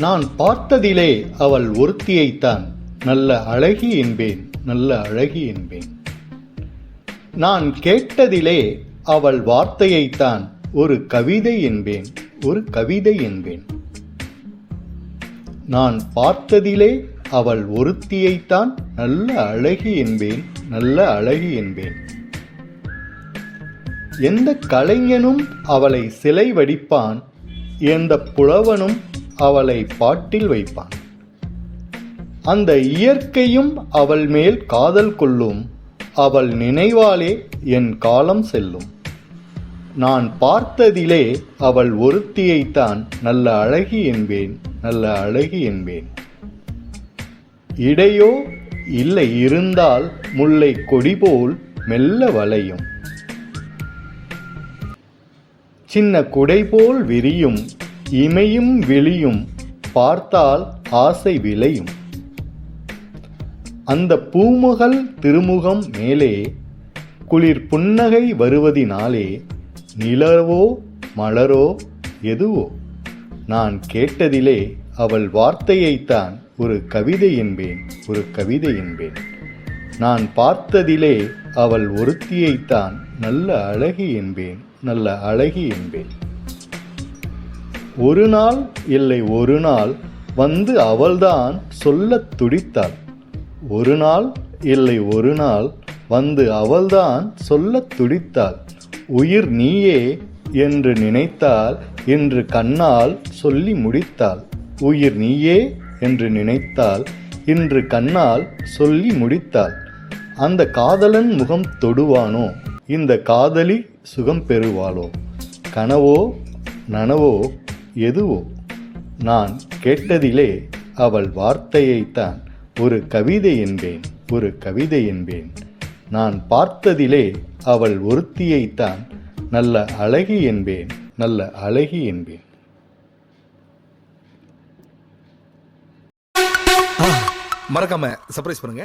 நான் பார்த்ததிலே அவள் ஒருத்தியைத்தான். நல்ல அழகி என்பேன் நல்ல அழகி என்பேன். நான் கேட்டதிலே அவள் வார்த்தையைத்தான் ஒரு கவிதை என்பேன் ஒரு கவிதை என்பேன். நான் பார்த்ததிலே அவள் ஒருத்தியைத்தான் நல்ல அழகி என்பேன் நல்ல அழகி என்பேன். எந்த கலைஞனும் அவளை சிலை வடிப்பான் எந்த புலவனும் அவளை பாட்டில் வைப்பான். அந்த இயற்கையும் அவள் மேல் காதல் கொள்ளும். அவள் நினைவாலே என் காலம் செல்லும். நான் பார்த்ததிலே அவள் ஒருத்தியைத்தான் நல்ல அழகி என்பேன் நல்ல அழகி என்பேன். இடையோ இல்லை இருந்தால் முல்லை கொடி போல் மெல்ல வளையும். சின்ன குடை போல் விரியும் இமையும் விழியும் பார்த்தால் ஆசை விளையும். அந்த பூமுகல் திருமுகம் மேலே குளிர் புன்னகை வருவதினாலே நிலவோ மலரோ எதுவோ? நான் கேட்டதிலே அவள் வார்த்தையைத்தான் ஒரு கவிதை என்பேன் ஒரு கவிதை என்பேன். நான் பார்த்ததிலே அவள் ஒருத்தியைத்தான் நல்ல அழகி என்பேன் நல்ல அழகி என்பேன். ஒரு நாள் இல்லை ஒரு நாள் வந்து அவள்தான் சொல்லத் துடித்தாள். ஒரு நாள் இல்லை ஒரு நாள் வந்து அவள்தான் சொல்லத் துடித்தாள். உயிர் நீயே என்று நினைத்தால் என்று கண்ணால் சொல்லி முடித்தாள். உயிர் நீயே என்று நினைத்தால் இன்று கண்ணால் சொல்லி முடித்தாள். அந்த காதலன் முகம் தொடுவானோ? இந்த காதலி சுகம் பெறுவாளோ? கனவோ நனவோ எதுவோ? நான் கேட்டதிலே அவள் வார்த்தையைத்தான் ஒரு கவிதை என்பேன் ஒரு கவிதை என்பேன். நான் பார்த்ததிலே அவள் ஒருத்தியைத்தான் நல்ல அழகி என்பேன் நல்ல அழகி என்பேன். மறக்காம சர்ப்ரைஸ் பண்ணுங்க.